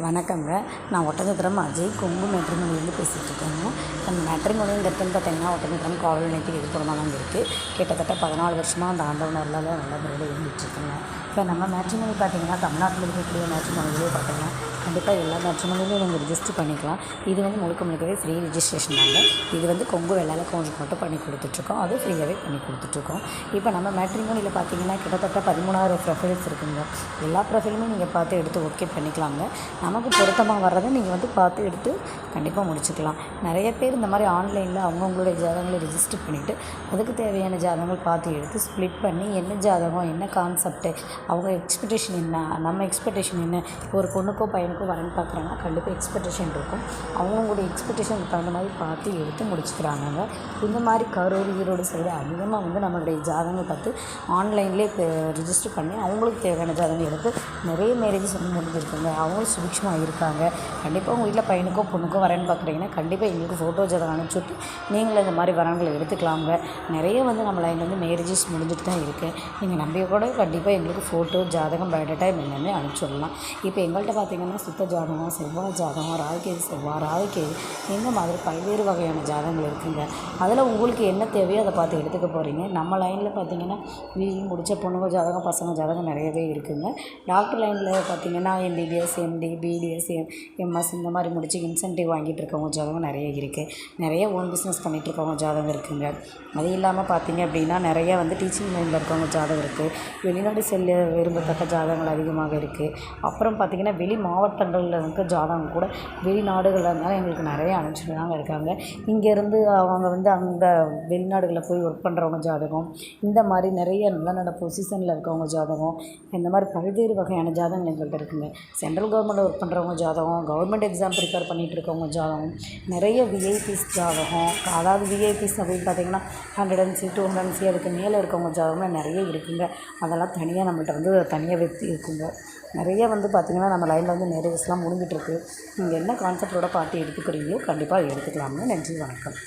வணக்கங்க நான் ஒட்டஞ்சத்திரம் அஜய் கொங்கு மேட்ரிமோனிலேருந்து பேசிகிட்டு அந்த நம்ம பார்த்திங்கன்னா பார்த்தீங்கன்னா ஒட்டஞ்சத்திரம் காவல் நிலையத்துக்கு எதிர்ப்புறமாக தான் இருக்குது கிட்டத்தட்ட பதினாலு வருஷமாக அந்த ஆண்டவனரில் நல்ல முறையில் இருந்துகிட்ருக்குங்க இப்போ நம்ம மேட்ரிமோனி பார்த்தீங்கன்னா தமிழ்நாட்டில் இருக்கக்கூடிய மேட்ரிமோனிகளே பார்த்தீங்கன்னா கண்டிப்பாக எல்லா மேட்ரிமோனிலையும் நீங்கள் ரிஜிஸ்டர் பண்ணிக்கலாம். இது வந்து முழுக்க முழுக்கவே ஃப்ரீ ரிஜிஸ்ட்ரேஷன் தாங்க. இது வந்து கொங்கு வெள்ளால கொஞ்சம் மட்டும் பண்ணி கொடுத்துட்ருக்கோம். அது ஃப்ரீயாகவே பண்ணி கொடுத்துட்ருக்கோம். இப்போ நம்ம மேட்ரிமோனியில் பார்த்தீங்கன்னா கிட்டத்தட்ட பதிமூணாயிரம் ப்ரொஃபைல்ஸ் இருக்குங்க. எல்லா ப்ரொஃபைலுமே நீங்கள் பார்த்து எடுத்து ஓகே பண்ணிக்கலாங்க. நமக்கு பொருத்தமாக வர்றதை நீங்கள் வந்து பார்த்து எடுத்து கண்டிப்பாக முடிச்சுக்கலாம். நிறைய பேர் இந்த மாதிரி ஆன்லைனில் அவங்கவுங்களுடைய ஜாதகங்களை ரிஜிஸ்டர் பண்ணிவிட்டு அதுக்கு தேவையான ஜாதகங்கள் பார்த்து எடுத்து ஸ்ப்ளிட் பண்ணி என்ன ஜாதகம் என்ன கான்செப்ட்டு அவங்க எக்ஸ்பெக்டேஷன் என்ன நம்ம எக்ஸ்பெக்டேஷன் என்ன ஒரு பொண்ணுக்கோ பையனுக்கோ வரன்னு பார்க்குறாங்கன்னா கண்டிப்பாக எக்ஸ்பெக்டேஷன் இருக்கும். அவங்கவுங்களுடைய எக்ஸ்பெக்டேஷனுக்கு தகுந்த மாதிரி பார்த்து எடுத்து முடிச்சுக்கிறாங்க இந்த மாதிரி கரூர் ஈரோடு சைடு அதிகமாக வந்து நம்மளுடைய ஜாதகங்கள் பார்த்து ஆன்லைன்லேயே இப்போ ரிஜிஸ்டர் பண்ணி அவங்களுக்கு தேவையான ஜாதகம் எடுத்து நிறைய மேரேஜஸ் வந்து முடிஞ்சிருக்குங்க. அவங்களும் சுபிக்ஷமாக இருக்காங்க. கண்டிப்பாக உங்கள் வீட்டில் பையனுக்கோ பொண்ணுக்கோ வரேன்னு பார்க்குறீங்கன்னா கண்டிப்பாக எங்களுக்கு ஃபோட்டோ ஜாதகம் அனுப்பிச்சுட்டு நீங்களும் இந்த மாதிரி வரவங்களை எடுத்துக்கலாங்க நிறைய வந்து நம்ம லைனில் வந்து மேரேஜஸ் முடிஞ்சிட்டு தான் இருக்குது நீங்கள் நம்பிக்கை கூட கண்டிப்பாக எங்களுக்கு ஃபோட்டோ ஜாதகம் பயோடேட்டா எல்லாமே அனுப்பிச்சுடலாம். இப்போ எங்கள்கிட்ட பார்த்தீங்கன்னா சுத்த ஜாதகம் செவ்வாய் ஜாதகம் ராகுகேது செவ்வாய் ராகுகேது இந்த மாதிரி பல்வேறு வகையான ஜாதகங்கள் இருக்குங்க. அதில் உங்களுக்கு என்ன தேவையோ அதை பார்த்து எடுத்துக்க போகிறீங்க நம்ம லைனில் பார்த்தீங்கன்னா பிஇ முடித்த பொண்ணுங்க ஜாதகம் பசங்க ஜாதகம் நிறையவே இருக்குங்க. டாக்டர் லைனில் பார்த்தீங்கன்னா MBBS MD BDS M MS இந்த மாதிரி முடிச்சு இன்சென்டிவ் வாங்கிட்டு இருக்கவங்க ஜாதகம் நிறைய இருக்குது நிறைய ஓன் பிஸ்னஸ் பண்ணிகிட்டு இருக்கவங்க ஜாதகம் இருக்குங்க. அது இல்லாமல் பார்த்தீங்க அப்படின்னா நிறைய வந்து டீச்சிங் லைனில் இருக்கவங்க ஜாதகம் இருக்குது வெளிநாடு செல்ல விரும்பத்தக்க ஜாதகங்கள் அதிகமாக இருக்குது அப்புறம் பார்த்திங்கன்னா வெளி மாவட்டங்களில் இருக்க ஜாதகம் கூட வெளிநாடுகளில் இருந்தாலும் எங்களுக்கு நிறைய அனுப்பிச்சுட்டு இருக்காங்க. இங்கேருந்து அவங்க வந்து அங்கே வெளிநாடுகளில் போய் ஒர்க் பண்ணுறவங்க ஜாதகம் இந்த மாதிரி நிறைய நல்ல நல்ல பொசிஷனில் இருக்கவங்க ஜாதகம் இந்த மாதிரி பல்வேறு வகையான ஜாதகங்கள் எங்கள்கிட்ட இருக்குங்க. சென்ட்ரல் கவர்மெண்ட் ஒர்க் பண்ணுறவங்க ஜாதகம் கவர்மெண்ட் எக்ஸாம் ப்ரிப்பேர் பண்ணிகிட்டு இருக்கவங்க ஜாதகம் நிறைய விஐபிஸ் ஜாதகம் அதாவது விஐபிஸ் அப்படின்னு பார்த்தீங்கன்னா hundred and C two hundred C அதுக்கு மேலே இருக்கவங்க ஜாதகம்லாம் நிறைய இருக்குங்க. அதெல்லாம் தனியாக நம்மள்ட்ட வந்து தனியாக வெற்றி இருக்குங்க. நிறைய வந்து பார்த்திங்கன்னா நம்ம லைனில் வந்து மேரேஜஸ்லாம் முடிஞ்சிட்ருக்கு நீங்கள் என்ன கான்செப்டோட பார்த்து எடுத்துக்கிறீங்களோ கண்டிப்பாக எடுத்துக்கலாம்னு நன்றி வணக்கம்.